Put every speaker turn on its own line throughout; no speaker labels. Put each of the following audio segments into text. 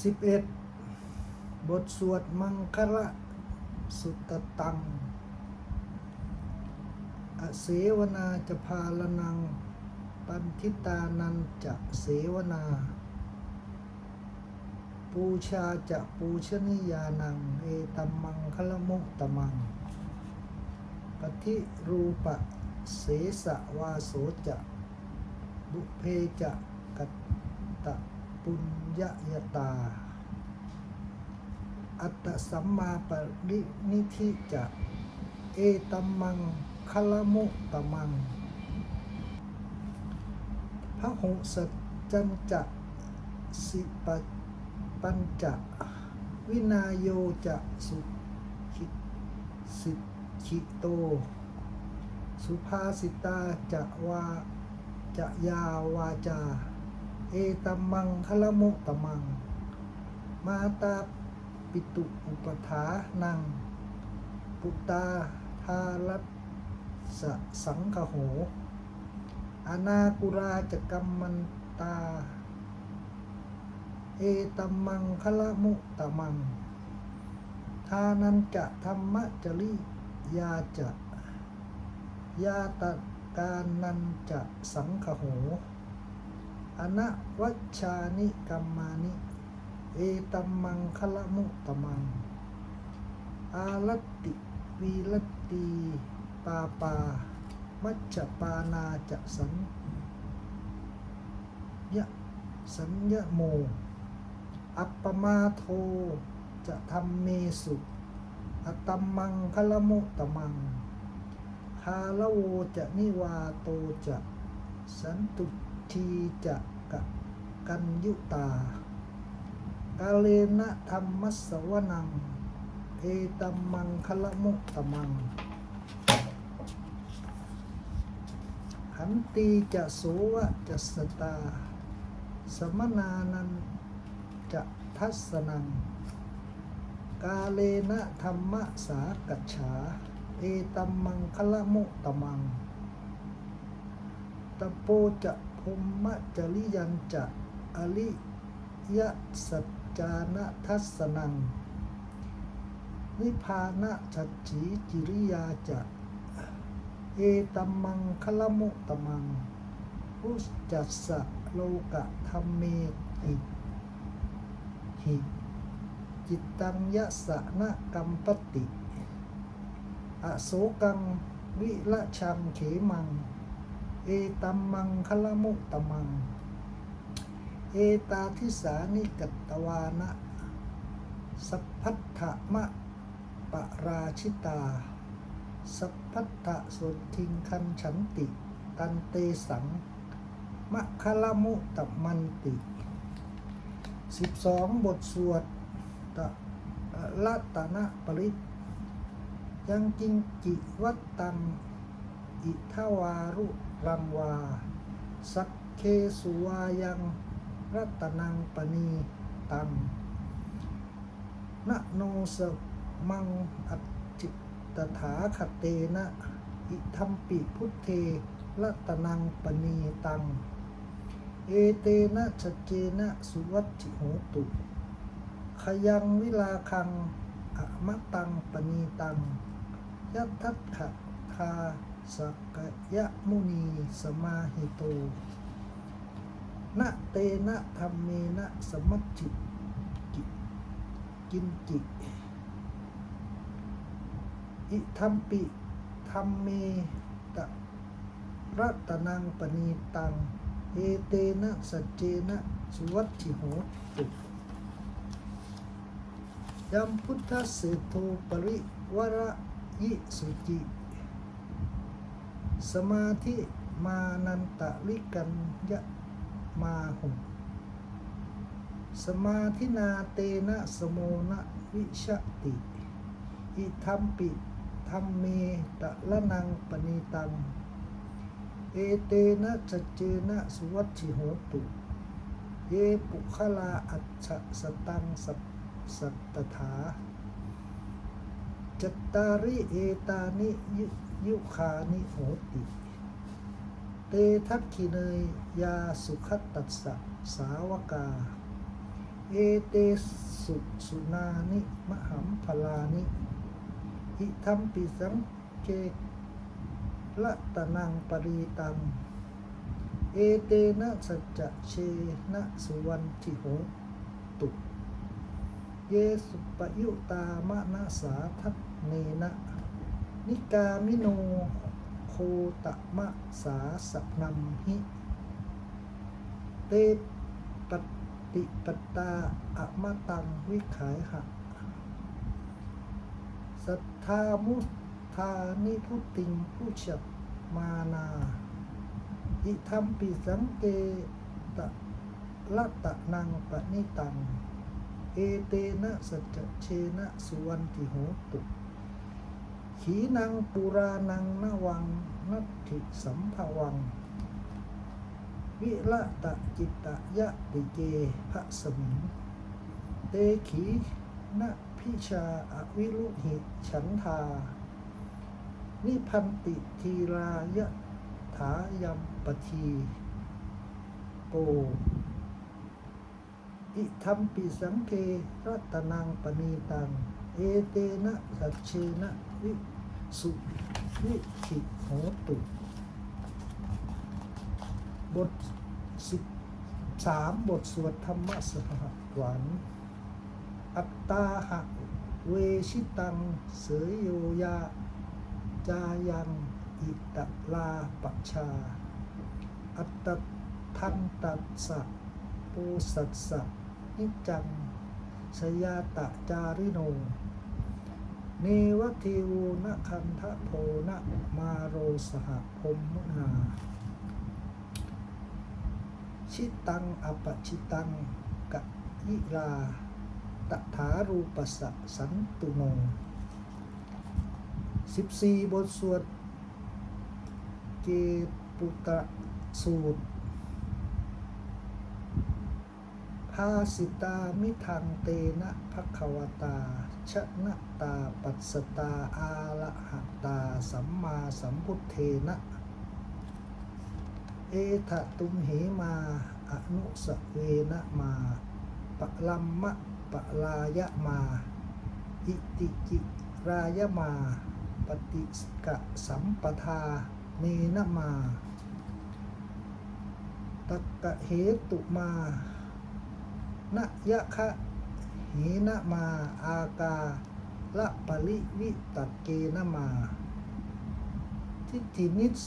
สิบเอ็ดบทสวดมังคละสุตตัง อเสวนาจะพาลนัง ปันทิตานันจะเสวนา ปูชาจะปูชนียานัง เอตัมมังคละมุตมัง ปฏิรูปะเสสะวาโสจะ บุเพจะกัต ปุญญยตา อัตตสัมมาปรินิธิจะเอตัมมังคลมุตมังพระหุสัจจันจะสิปปัญจะวินาโยจะสุขิสิขิโต สุภาสิตาจะวาจะยาวาจา เอตัมมังคละโมตตมัง มาตาปิตุอุปถานัง ปุตตาทารัสสะสังคโห อนากุราจะกัมมันตา เอตัมมังคละมุตตมัง ทานันจะธรรมะจริยาจะยาตการนันจะสังคโห อนะวัชานิกัมมานิ เอตัมมังคละมุตมัง อาลติวีลตีปาปา มัจจปานาจะสัญญะสัญญะโม อัปปมาโท จะทำเมสุอตัมมังคละมุตมัง คาลโวจะนิวาโตจะสันตุ ทีจะกะกันยุตา กาเลนะธรรมัสวนัง เอตัมมังคละมุตตมัง ขันตีจะโสวะจะสตา สมนานันจะทัสนัง กาเลนะธรรมสากัจฉา เอตัมมังคละมุตตมังตโปจะ ภูมะจริยันจะอริยสัจจานะทัสนัง นิพานะชัจจีจิริยาจะเอตัมมังคลมุตตมังอุสจัสสะโลกะธรรมเมหิหิจิตตังยะสะนะกัมปติ อโศกังวิละชังเขมัง เอตัมมังคละมุตมัง เอตาทิสานิกัตวานะ สัพพัทธมะปะราชิตา สัพพัทธสุทิงคันฉันติ ตันเตสังมะคละมุตมันติสิบสองบทสวดตะละตนะปริตยังจิงจิวัตตังอิทาวารุ รัมวา สักเคสุวายังรัตนังปณีตังนะโนสมังอัจจิตถาคเตนะ อิทัมปิพุทเทรัตนังปณีตัง เอเตนะชเจนะสุวัตจิโหตุ ขยังวิลาคังอะมะตังปณีตัง ยัตทัตขะทา สักยะมุนีสมาหิโตนะเตนะธรรมเมนะสมัจจิกิกินจิ อิทัมปิธรรมเมตะรัตนังปณีตัง เอเตนะสัจเจนะสุวัตถิโหตุยัมพุทธเสโทปริวระยิสุจิ สมาธิมานันตะลิกันยะมาหุสมาธินาเตนะสโมนะวิชติ อิทัมปิธรรมเมตะละนังปณีตัง เอเตนะจัจเจนะสุวัตถิโหตุเยปุคลาอัจฉสตังสัพสัตตถาจัตตาริเอตานิยุ ยุคานิโหติ เตทักขิเนยยาสุขตัสสะสาวกา เอเตสุสุนานิมหัมพลานิ อิทัมปิสังเกละตะนังปรีตัง เอเตนะสัจจเชนะสุวันทิโหตุเยสุปยุตามะนะสาทัตเนนะ นิกามิโนโคตมะสาสนัมหิ เตปฏิปตาอะมะตังวิขายหะ สัทธามุทานิพุติงผู้ฉับมานา อิทัมปิสังเกตะละตะนังปณิตัง เอเตนะสัจเชนะสุวันติโหตุ ขีนังปุรานังนวัง นัตถิสัมภวัง วิละตะจิตตะยะติเกภะสมิงเตขีนะพิชาอวิรุหิฉันทา นิพันติทีรายะถายัมปทีโปอิทัมปิสังเครัตนังปณีตัง เอเตนะสัจเชนะวิสุวิขิโหตุ บทสิบสามบทสวดธรรมสหหวัน อัตตาหะเวชิตัง เสยโยยา จายัง อิตลาปชา อัตตทันตัสสะปูสัสสะนิจจังสยาตะจาริโน เนวเทโวนะคันทะโพนะมาโรสหพมมุนา ชิตังอปชิตังกะยิลาตถารูปสะสันตุโนสิบสี่บทสวด เกปุตะสูตร ภาสิตามิทังเตนะภควตา ชนะ ตาปัสสตาอาละหะตา สัมมาสัมพุทเทนะ เอทะตุมเหมาอนุสเวนะมาปะลัมมะปะลายะมา อิติกิรายะมา ปฏิสกะสัมปทาเนนะมาตะกะเหตุมานะยะคะเหนะมา อากา ละปริวิตเกนมา ทิฏฐินิส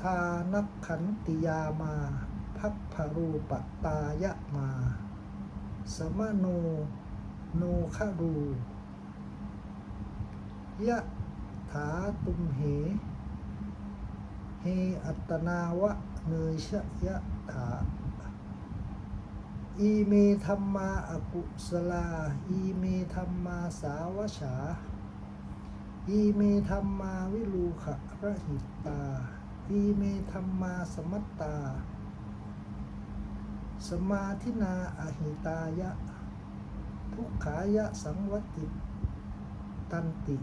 ทานักขันติยามา พักพรูปตายะมา สมโนโนคารูยะถาตุมเห เฮอัตนาวะเนยชะยะถา อีเมธรรมาอกุสลา อีเมธรรมาสาวฉา อีเมธรรมาวิลูขะระหิตา อีเมธรรมาสมัตตา สมาธินาอหิตายะ ทุกขายะสังวัติตันติ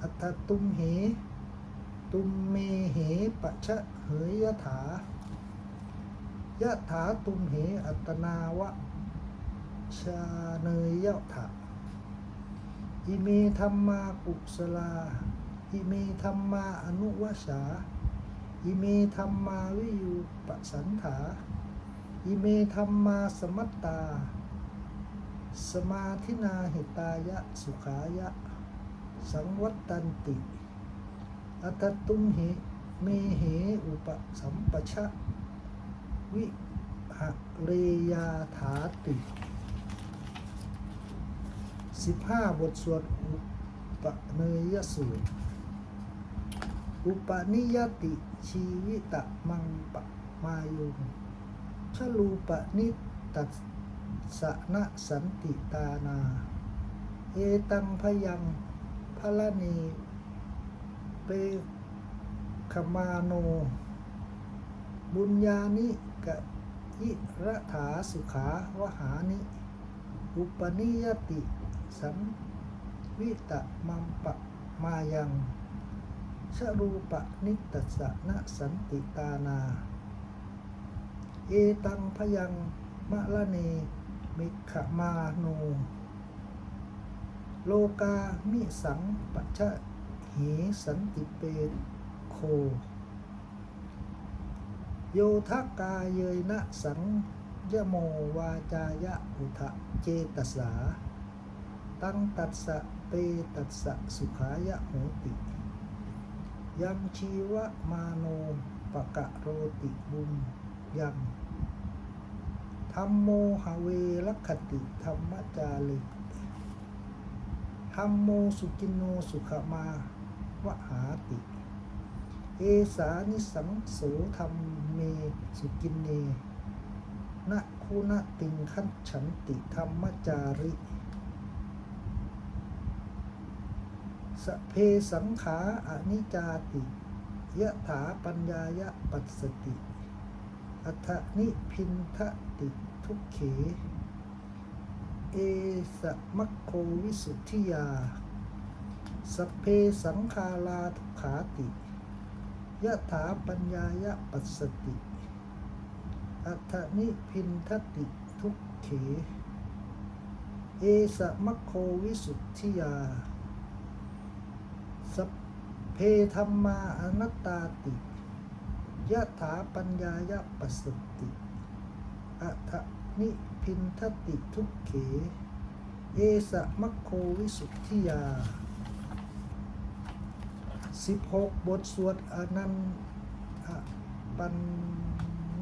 อัตตตุมเห ตุมเมเหปะชะเหยยถา ยะถาตุมเหอัตนาวะชาเนยยะถาอิเมธรรมากุศลา อิเมธรรมาอนุวชาอิเมธรรมาวิยูปสันถา อิเมธรรมาสมัตตา สมาธินาหิตายะสุขายะ สังวัตตันติ อัตตุมเหเมเหอุปสัมปชะ วิหะเรยาถาติสิบห้าบทสวดอุปเนยสูตร อุปนิยติชีวิตะมังปะมายุงชลูปนิตัสสนะสันติตานา เอตังพยังพละนีเปขมาโน บุญญานิ กะยิระถาสุขาวหานิ อุปนิยติสันวิตะมัมปะมายังชรูปนิตตสะนะสันติตานา เอตังพยังมะละเนมิขมาโนโลกามิสังปัจฉะเหสันติเปโค โยทกาเยยนะสังยโมวาจายะอุทะเจตสา ตั้งตัสสะเปตัสสะสุขายะโหติ ยังชีวะมาโนปะกะโรติบุญยังธรรมโมหเวลัคติธรรมจาริธรรมโมสุกินโนสุขมาวหาติ เอสานิสังโสธรรมเมสุกินเนนะคุณติงขันฉันติธรรมจาริ สเพสังขาอนิจาติยะถาปัญญายะปัสสติ อัฏฐนิพินทะติทุกเข เอสมัคโควิสุทธิยา สเพสังขาราทุกขาติ ยะถาปัญญายะปัสสติ อัฏนิพินทติทุกเข เอสะมัคโควิสุทธิยา สัพเพธรรมาอนัตตาติยะถาปัญญายะปัสสติ อัฏนิพินทติทุกเข เอสะมัคโควิสุทธิยา สิบหกบทสวดอนันปัน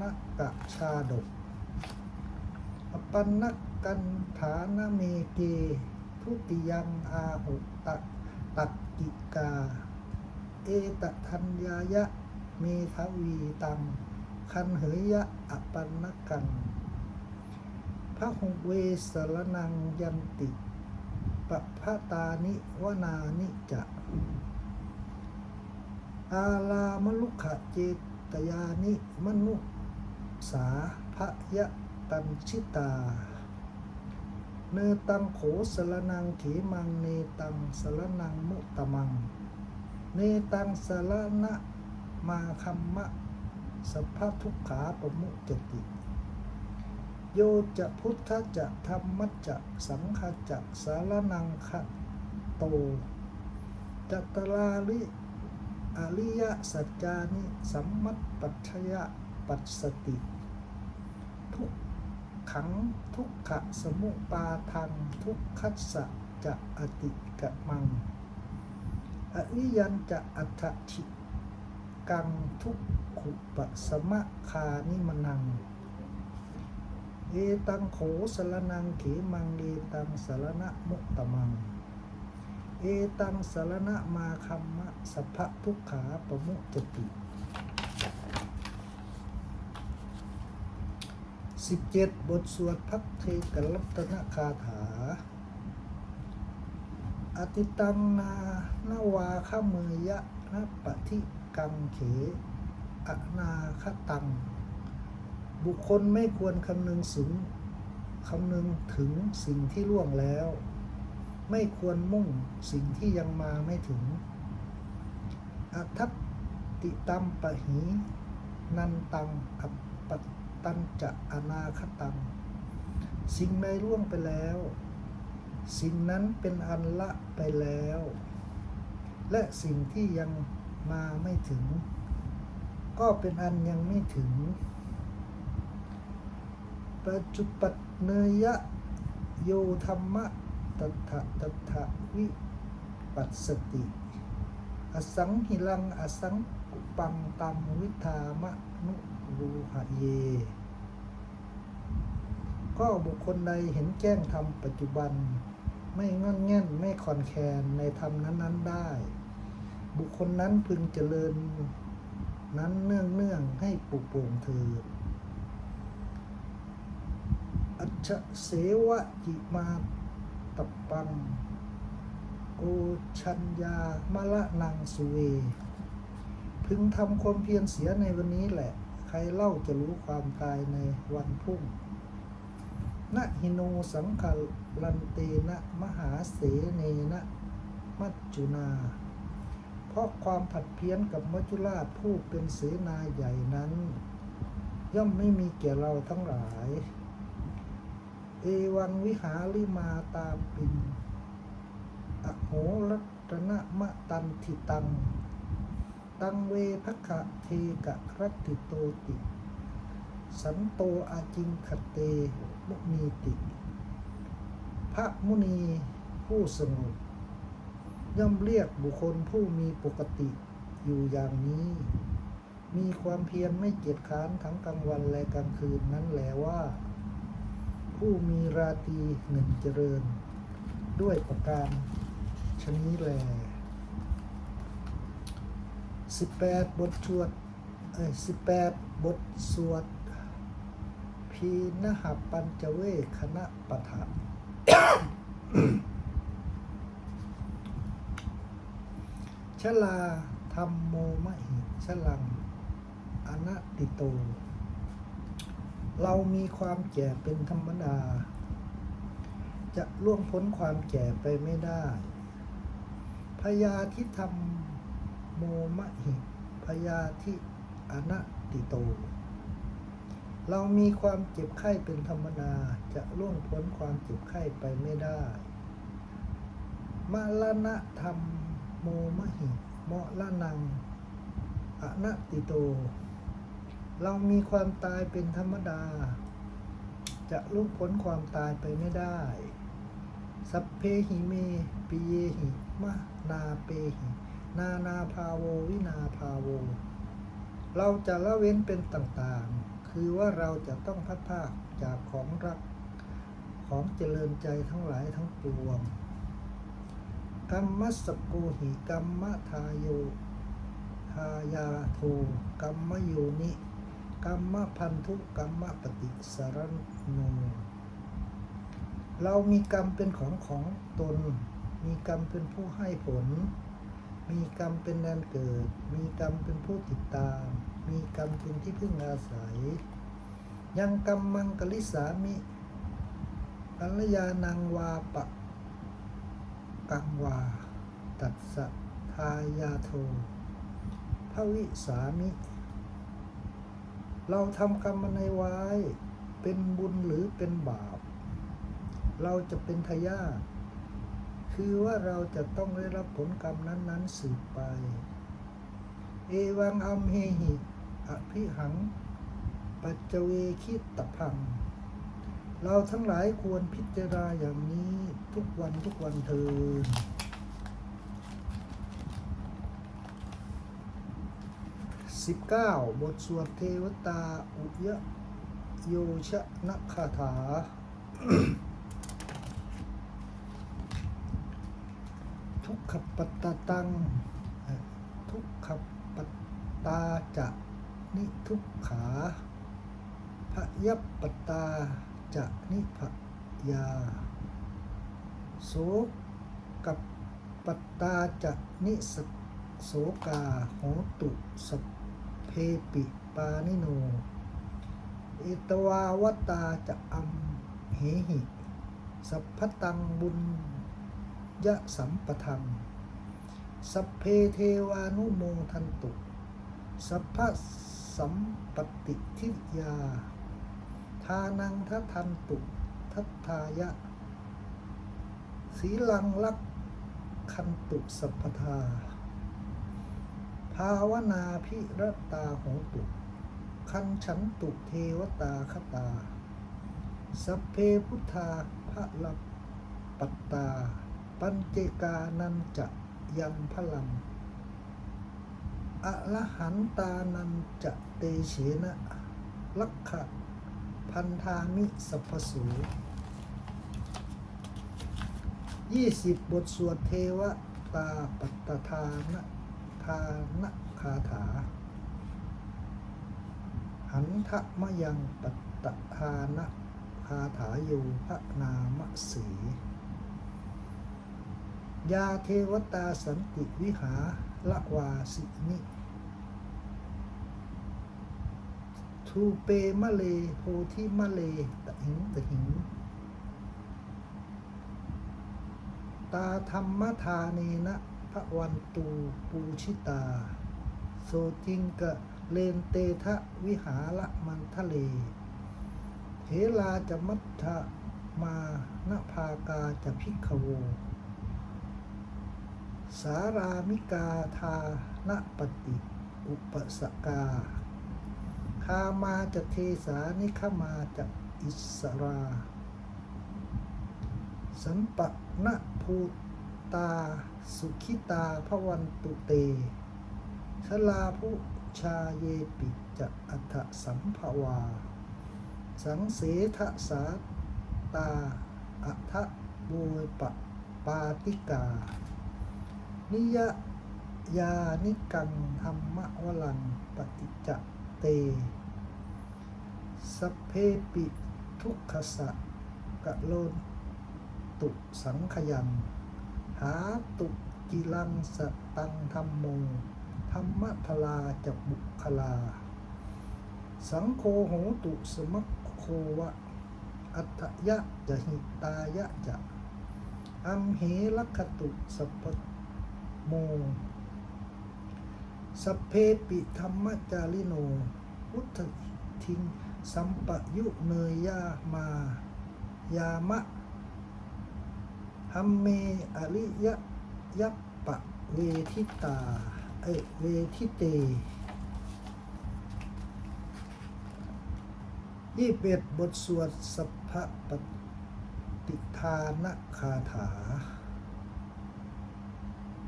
นกชาดกปันนกันฐานเมเก ทุติยังอาหุตะตักกิกา เอตทัญญายะ เมทวีตัง คันเหยยะอปันนกันพระหุเวสรนังยันติปะพะตานิวนานิจะ อาลามลุขะเจตยานิมนุสาพะยะตันชิตา เนตังโขสรนังเขมังเนตังสรนังมุตมัง เนตังสรณะมาคัมมะสัพพะทุกขาปมุจติ โยจะพุทธจะธรรมจะสังฆจะสารนังคะโตจัตตาลิ อริยสัจจานิสัมมัตปัจฉยะปัสสติ ทุกขังทุกขะสมุปาทังทุกขัสสะจะอติกะมัง อริยันจะอัตถิกังทุกขุปสมะคานิมนัง เอตังโขสรนังเขมังเอตังสารณะมุตตมัง เอตังสารณะมาคัมมะสัพพะทุกขาปมุจติสิบเจ็ดบทสวดพักเทกลัตนคาถา อติตังนานาวาขเมยะนะปะทิกังเขอนาคตัง บุคคลไม่ควรคำนึงถึงคำนึงถึงสิ่งที่ล่วงแล้ว ไม่ควรมุ่งสิ่งที่ยังมาไม่ถึงอัทัตติตัมปะหีนันตังอัปปตันจะอนาคตัง สิ่งใดล่วงไปแล้ว สิ่งนั้นเป็นอันละไปแล้ว และสิ่งที่ยังมาไม่ถึง ก็เป็นอันยังไม่ถึงปัจจุปัตเนยะโยธรรมะ ตัทะตัทะวิปัสสติ อสังหิลัง อสังปังตัมวิธามะนุรูหะเย ก็บุคคลใดเห็นแจ้งธรรมปัจจุบัน ไม่งอนแง่นไม่คอนแคนในธรรมนั้น ๆ ได้ บุคคลนั้นพึงเจริญนั้นเนื่องเนื่องให้ปลุกโป่งเถิดอัจเสวะจิมา ตปังโอชัญญามะละนังสุเว พึงทำความเพียรเสียในวันนี้แหละ ใครเล่าจะรู้ความตายในวันพรุ่งนะหิโนสังขลันเตนะมหาเสเนนะมัจจุนา เพราะความผัดเพี้ยนกับมัจจุราชผู้เป็นเสนาใหญ่นั้น ย่อมไม่มีแก่เราทั้งหลาย เอวังวิหาริมาตาปินอโหรัตนะมะตันทิตัง ตังเวภคะเทกะรัตติโตติ สันโตอาจิงคเตมุนีติ พระมุนีผู้สงบย่อมเรียกบุคคลผู้มีปกติอยู่อย่างนี้ มีความเพียรไม่เกียจค้านทั้งกลางวันและกลางคืนนั้นแหลว่า ผู้มีราตรีหนึ่งเจริญ ด้วยประการชนี้แลสิบแปดบทสวดเอ้ยสิบแปดบทสวด พีนหปัญจเวคคณะปะทะชลาธรรมโมมะหิชลังอนัตติโต เรามีความแก่เป็นธรรมดา จะล่วงพ้นความแก่ไปไม่ได้พยาธิธรรมโมมะหิพยาธิอนัติโต เรามีความเจ็บไข้เป็นธรรมดาจะล่วงพ้นความเจ็บไข้ไปไม่ได้มรณะธรรมโมมหิเมะละนังอนัติโต เรามีความตายเป็นธรรมดา จะล่วงพ้นความตายไปไม่ได้ สัพเพหิเมปิเยหิมะนาเปหินานาภาโววินาภาโว เราจะละเว้นเป็นต่างๆ คือว่าเราจะต้องพัดภาคจากของรักของเจริญใจทั้งหลายทั้งปวงกรรมสกโกหิกรรมทายโยทายาโทกรรมโยนิ กรรมพันธุกรรมปฏิสารโนเรามีกรรมเป็นของของตน มีกรรมเป็นผู้ให้ผล มีกรรมเป็นแดนเกิด มีกรรมเป็นผู้ติดตาม มีกรรมเป็นที่พึ่งอาศัย ยังกรรมมังกลิสามิกัลยานังวาปะกังวา ตัสะทายาโทภวิสามิ เราทำกรรมมในไว้ เป็นบุญหรือเป็นบาป เราจะเป็นทายาทคือว่าเราจะต้องได้รับผลกรรมนั้น ๆ สืบไป เอวังอัมเฮหิอภิหัง ปัจเวคิตตพัง เราทั้งหลายควรพิจารณาอย่างนี้ทุกวันทุกวันเทอ 19 บทสวดเทวตา อุยะโยชะนคาถา ทุกขปตตตัง ทุกขปตตาจะ นิทุกขาพยัปปตาจะนิพยา โสกปตาจะนิสโสกาโหตุสั ปิปานิโนเอตวาวตาจะอัมเหหิ สัพพตังบุญยะสัมปทัง สัพเพเทวานุโมทันตุ สัพพสัมปติทิยา ทานังทัทันตุ ทัตทายะ สีลังลักคันตุสัพพทา ภาวนาพิรตาโหตุคันฉันตุเทวตาคตา สัพเพพุทธาพระลับปัตตา ปัญเจกานันจะยังพลังอะละหันตานันจะเตเฉนะลักขะพันธามิสัพพสูยี่สิบบทสวดเทวตาปัตตทานะานะคาถา หันทะมะยังปัตตทานะคาถาโยพระนามสียาเทวตาสันติวิหาละวาสินิทูเปมะเลโพธิมะเลตะหิงตะหิง ตาธรรมทาเนนะ ระวันตูปูชิตา โสจิงกะเลนเตทะวิหาละมันทะเลเทลาจะมัทธะมานภากาจะพิกขโว สารามิกาทานปฏิ อุปสกา คามาจะเทสานิขมาจะอิสรา สัมปะนะภูต ตา สุขิตาพระวันตุเต ชลาผู้ชาเยปิจะอัฏฐสัมภวา สังเสทสาตาอัทะโวยปะปาติกา นิยยานิกังธรรมวลังปฏิจเต สเพปิทุกขสะกะโลนตุสังขยัน หาตุกิลังสตังธรรมโมธรรมทลาจะบุคลา สังโฆโหตุสมัคโควะ อัตยะจะหิตายะจะ อัมเหลักขตุสัพพโมสัพเพปิธรรมจาริโนพุทธทิงสัมปยุเนยยามายามะ ฮัมเมอริยะยัปปะเวทิตา เอเวทิเตยี่เบ็ดบทสวดสัพพปฏิทานคาถา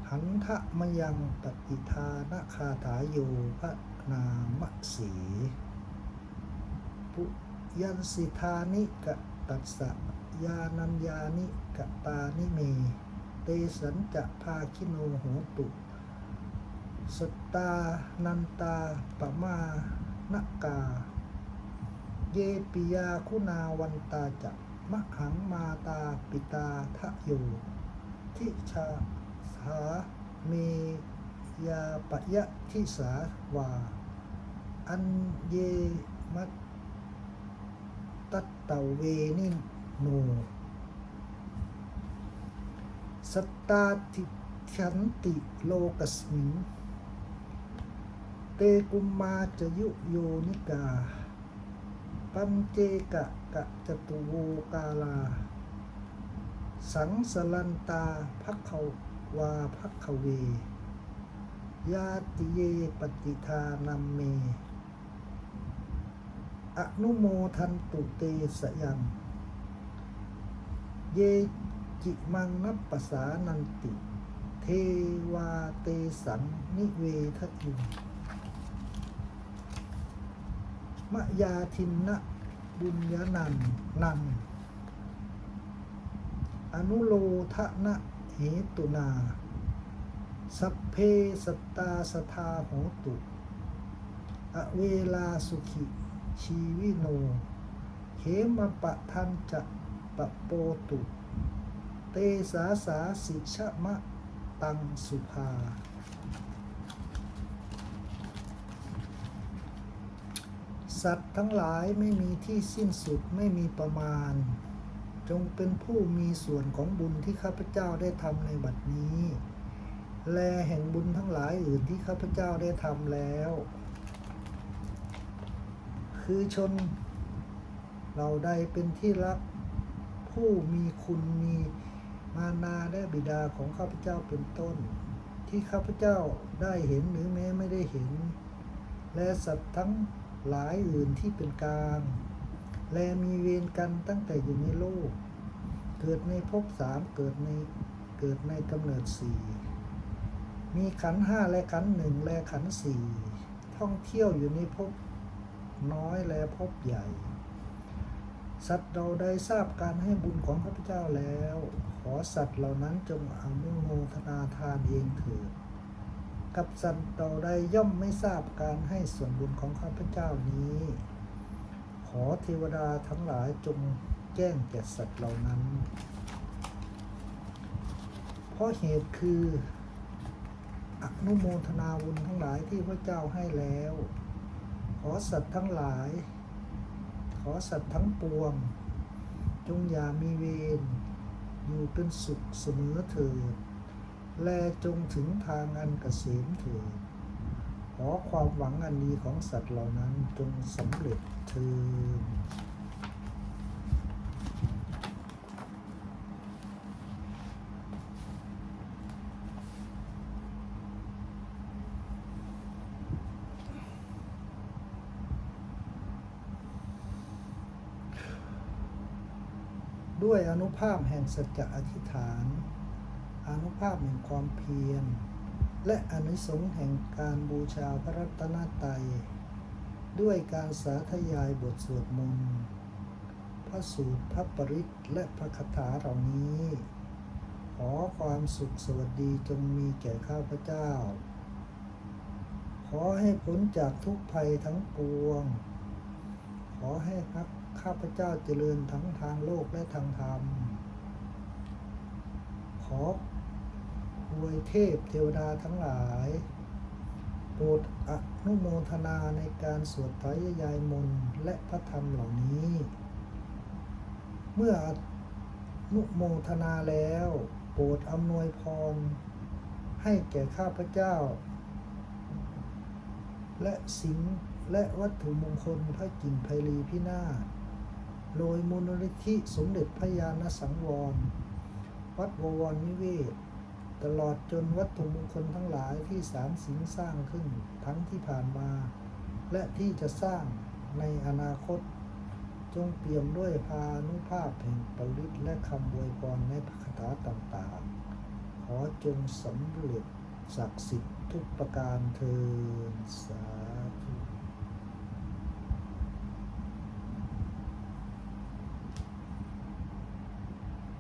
หันทะมยังปฏิทานคาถาโยพระนามสีปุยันสิทานิกะตัสสะ ยานัญญานิกตานิเม เตสันจะภาคิโนโหตุสตานันตาปมานกา เยปิยาคุณาวันตาจะมหังมาตาปิตาทะโยทิชาสาเมยาปยะทิสาวา อันเยมัตตัตเตเวนิ โนสตตาติฉันติโลกัสมิงเตกุมมาจะยุโยนิกา ปัญเจกะกะจตุโวกาลา สังสลันตาพักขาวาพักขเวยาติเยปฏิทานัมเม อนุโมทันตุเตสยัง เยจิมังนับปสานันติ เทวาเตสังนิเวทยุงมะยาทินนะบุญญานันนันอนุโลทะนะเหตุนา สัพเพสตตาสทาโหตุ อเวลาสุขิชีวิโน เขมปะทันจะ ปะโปตุ เตสาสาสิชะมะตังสุภา สัตว์ทั้งหลายไม่มีที่สิ้นสุดไม่มีประมาณ จงเป็นผู้มีส่วนของบุญที่ข้าพเจ้าได้ทำในบัดนี้ แลแห่งบุญทั้งหลายอื่นที่ข้าพเจ้าได้ทำแล้ว คือชนเราใดเป็นที่รัก ผู้มีคุณมีมานาและบิดาของข้าพเจ้าเป็นต้น ที่ข้าพเจ้าได้เห็นหรือแม้ไม่ได้เห็น และสัตว์ทั้งหลายอื่นที่เป็นกลาง และมีเวรกันตั้งแต่อยู่ในโลก เกิดในภพสามเกิดในเกิดในกำเนิดสี่มีขันห้าและขันหนึ่งและขันสี่ท่องเที่ยวอยู่ในภพน้อยและภพใหญ่ สัตว์เราได้ทราบการให้บุญของข้าพเจ้าแล้ว ขอสัตว์เหล่านั้นจงอนุโมทนาทานเองเถิดกับสัตว์เราใดย่อมไม่ทราบการให้ส่วนบุญของข้าพเจ้านี้ ขอเทวดาทั้งหลายจงแจ้งแก่สัตว์เหล่านั้น เพราะเหตุคืออนุโมทนาบุญทั้งหลายที่พระเจ้าให้แล้ว ขอสัตว์ทั้งหลาย ขอสัตว์ทั้งปวง จงอย่ามีเวรอยู่เป็นสุขเสมอเถิด แลจงถึงทางอันเกษมเถิด ขอความหวังอันดีของสัตว์เหล่านั้นจงสำเร็จเถิด ด้วยอนุภาพแห่งสัจจะอธิษฐาน อนุภาพแห่งความเพียร และอนิสงส์แห่งการบูชาพระรัตนตรัย ด้วยการสาธยายบทสวดมนต์พระสูตรพระปริตรและพระคาถาเหล่านี้ ขอความสุขสวัสดีจงมีแก่ข้าพเจ้า ขอให้พ้นจากทุกภัยทั้งปวง ขอให้พัก ข้าพเจ้าเจริญทั้งทางโลกและทางธรรม ขออวยเทพเทวดาทั้งหลาย โปรดอนุโมทนาในการสวดพรยายมนต์และพระธรรมเหล่านี้ เมื่ออนุโมทนาแล้ว โปรดอำนวยพร ให้แก่ข้าพเจ้า และสิ่งและวัตถุมงคลพระกิ่งไพรีพินาศ โดยมูลนิธิสมเด็จพระยาณสังวร วัดวรนิเวศ ตลอดจนวัตถุมงคลทั้งหลายที่สามสิงสร้างขึ้นทั้งที่ผ่านมา และที่จะสร้างในอนาคต จงเปี่ยมด้วยพานุภาพแห่งปริตและคำอวยพรในพระคาถาต่างๆ ขอจงสำเร็จศักดิ์สิทธิ์ทุกประการเทินสา